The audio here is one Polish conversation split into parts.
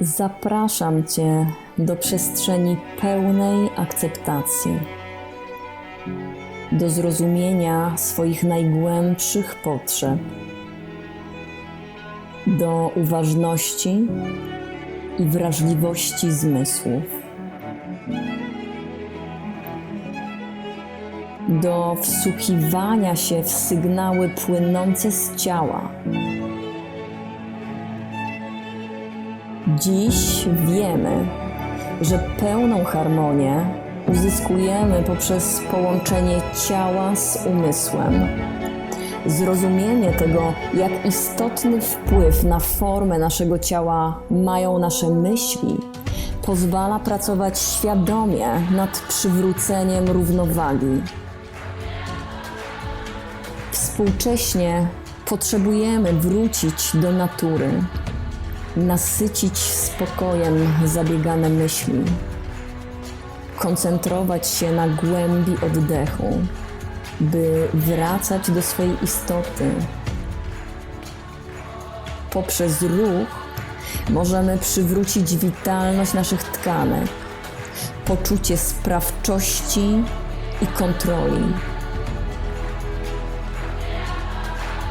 Zapraszam Cię do przestrzeni pełnej akceptacji, do zrozumienia swoich najgłębszych potrzeb, do uważności i wrażliwości zmysłów, do wsłuchiwania się w sygnały płynące z ciała. Dziś wiemy, że pełną harmonię uzyskujemy poprzez połączenie ciała z umysłem. Zrozumienie tego, jak istotny wpływ na formę naszego ciała mają nasze myśli, pozwala pracować świadomie nad przywróceniem równowagi. Współcześnie potrzebujemy wrócić do natury, nasycić spokojem zabiegane myśli, koncentrować się na głębi oddechu, by wracać do swojej istoty. Poprzez ruch możemy przywrócić witalność naszych tkanek, poczucie sprawczości i kontroli.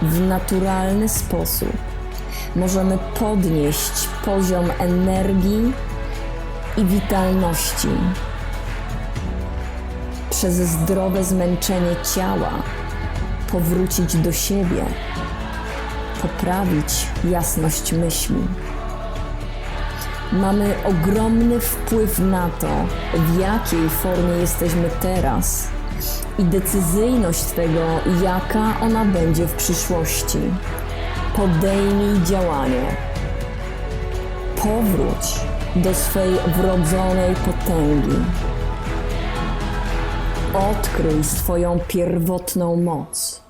w naturalny sposób możemy podnieść poziom energii i witalności. Przez zdrowe zmęczenie ciała powrócić do siebie, poprawić jasność myśli. Mamy ogromny wpływ na to, w jakiej formie jesteśmy teraz i decyzyjność tego, jaka ona będzie w przyszłości. Podejmij działanie. Powróć do swej wrodzonej potęgi. Odkryj swoją pierwotną moc.